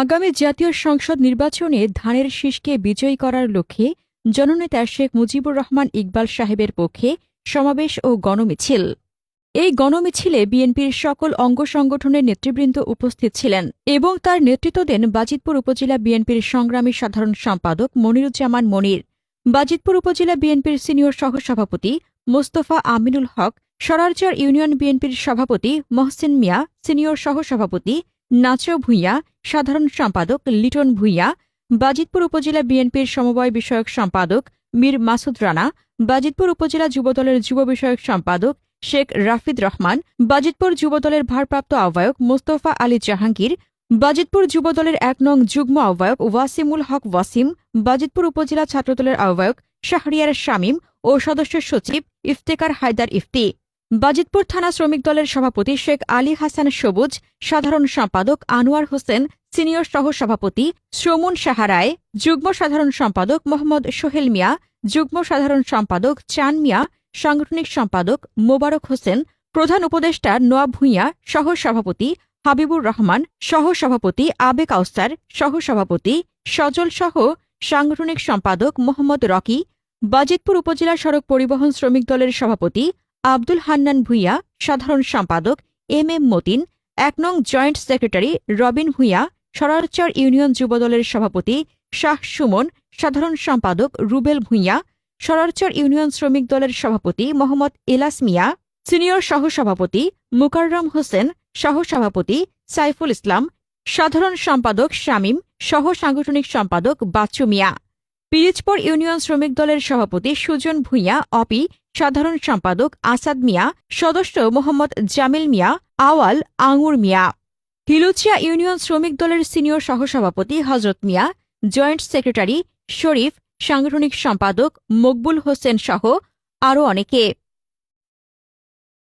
আগামী জাতীয় সংসদ নির্বাচনে ধানের শীষকে বিজয়ী করার লক্ষ্যে জননেতা শেখ মুজিবুর রহমান ইকবাল সাহেবের পক্ষে সমাবেশ ও গণমিছিল। এই গণমিছিলে বিএনপির সকল অঙ্গ সংগঠনের নেতৃবৃন্দ উপস্থিত ছিলেন এবং তার নেতৃত্ব দেন বাজিতপুর উপজেলা বিএনপির সংগ্রামী সাধারণ সম্পাদক মনিরুজ্জামান মনির। বাজিতপুর উপজেলা বিএনপির সিনিয়র সহসভাপতি মোস্তফা আমিনুল হক, সরারচর ইউনিয়ন বিএনপির সভাপতি মহসিন মিয়া, সিনিয়র সহসভাপতি নাচো ভূঁইয়া, সাধারণ সম্পাদক লিটন ভূঁইয়া, বাজিতপুর উপজেলা বিএনপির সমবায় বিষয়ক সম্পাদক মীর মাসুদ রানা, বাজিতপুর উপজেলা যুবদলের যুব বিষয়ক সম্পাদক শেখ রাফিদ রহমান, বাজিতপুর যুবদলের ভারপ্রাপ্ত আহ্বায়ক মোস্তফা আলী জাহাঙ্গীর, বাজিতপুর যুবদলের এক নং যুগ্ম আহ্বায়ক ওয়াসিমুল হক ওয়াসিম, বাজিতপুর উপজেলা ছাত্রদলের আহ্বায়ক শাহরিয়ার শামীম ও সদস্য সচিব ইফতেকার হায়দার ইফতি। বাজিতপুর থানা শ্রমিক দলের সভাপতি শেখ আলী হাসান সবুজ, সাধারণ সম্পাদক আনোয়ার হোসেন, সিনিয়র সহ সভাপতি শ্রমুন সাহারায় যুগ্ম সাধারণ সম্পাদক মোহাম্মদ সোহেল মিয়া, যুগ্ম সাধারণ সম্পাদক চান মিয়া, সাংগঠনিক সম্পাদক মোবারক হোসেন, প্রধান উপদেষ্টা নোয়াব ভূঁইয়া সহ সভাপতি হাবিবুর রহমান সহ সভাপতি আবেক কাউসার সহ সভাপতি সজল সহ, সাংগঠনিক সম্পাদক মোহাম্মদ রকি, বাজিতপুর উপজেলা সড়ক পরিবহন শ্রমিক দলের সভাপতি আব্দুল হান্নান ভূঁইয়া, সাধারণ সম্পাদক, এম এম মতিন, এক নং joint secretary Robin Bhuiyan Sararchar union যুবদলের সভাপতি শাহ সুমন, সাধারণ সম্পাদক রুবেল ভূঁইয়া সরারচর ইউনিয়ন শ্রমিক দলের সভাপতি মোহাম্মদ এলাস মিয়া, সিনিয়র সহসভাপতি মুকাররম হোসেন, সহসভাপতি সাইফুল ইসলাম, সাধারণ সম্পাদক শামীম সহ সাংগঠনিক সম্পাদক বাচ্চু মিয়া। পিরিজপুর ইউনিয়ন শ্রমিক দলের সভাপতি সুজন ভূঁইয়া, অপি, সাধারণ সম্পাদক আসাদ মিয়া, সদস্য মোহাম্মদ জামিল মিয়া, আওয়াল আঙুর মিয়া। হিলুচিয়া ইউনিয়ন শ্রমিক দলের সিনিয়র সহসভাপতি হজরত মিয়া, জয়েন্ট সেক্রেটারি শরীফ, সাংগঠনিক সম্পাদক মকবুল হোসেন সহ আরও অনেকে।